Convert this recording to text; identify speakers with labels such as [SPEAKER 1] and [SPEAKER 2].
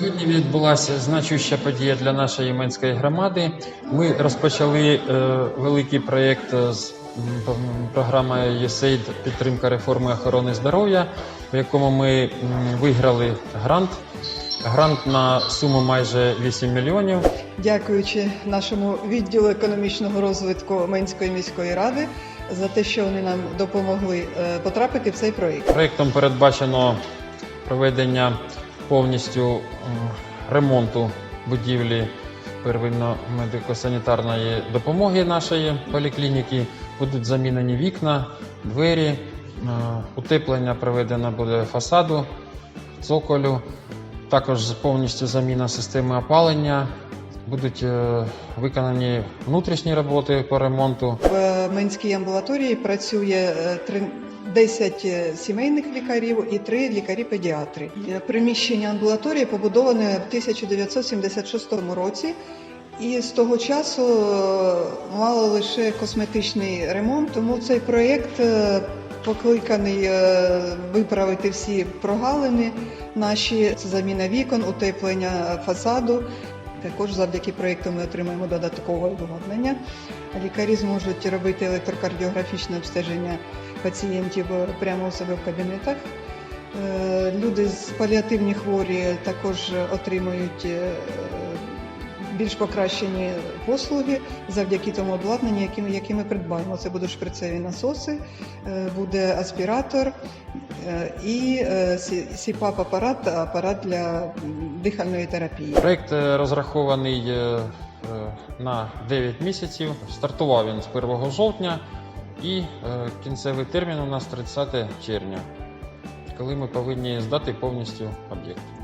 [SPEAKER 1] Сьогодні відбулася значуща подія для нашої Єменської громади. Ми розпочали е, великий проєкт з програмою USAID підтримка реформи охорони здоров'я, в якому ми виграли грант. Грант на суму майже 8 мільйонів.
[SPEAKER 2] дякуючи нашому відділу економічного розвитку Менської міської ради за те, що вони нам допомогли е, потрапити в цей проєкт.
[SPEAKER 1] Проєктом передбачено проведення повністю ремонту будівлі первинно медико-санітарної допомоги нашої поліклініки. Будуть замінені вікна, двері, е, утеплення проведено буде фасаду, цоколю. Також повністю заміна системи опалення. Будуть е, виконані внутрішні роботи по ремонту.
[SPEAKER 2] В е, Менській амбулаторії працює е, три- 10 сімейних лікарів і 3 лікарі-педіатри. Е, Приміщення амбулаторії побудоване в 1976 році. І з того часу е, мало лише косметичний ремонт, тому цей проєкт е, покликаний е, виправити всі прогалини наші. Це заміна вікон, утеплення фасаду. Також завдяки проєкту ми отримаємо додаткове обладнання. Лікарі зможуть робити електрокардіографічне обстеження пацієнтів прямо у себе в кабінетах. Е, Люди з паліативні хворі також отримують е, більш покращені послуги завдяки тому обладнанню, яке ми, яке ми придбаємо. Це будуть шприцеві насоси, е, буде аспіратор е, і е, сіпап апарат апарат для дихальної терапії.
[SPEAKER 1] Проект розрахований на 9 місяців. Стартував він з 1 жовтня і кінцевий термін у нас 30 червня, коли ми повинні здати повністю об'єкт.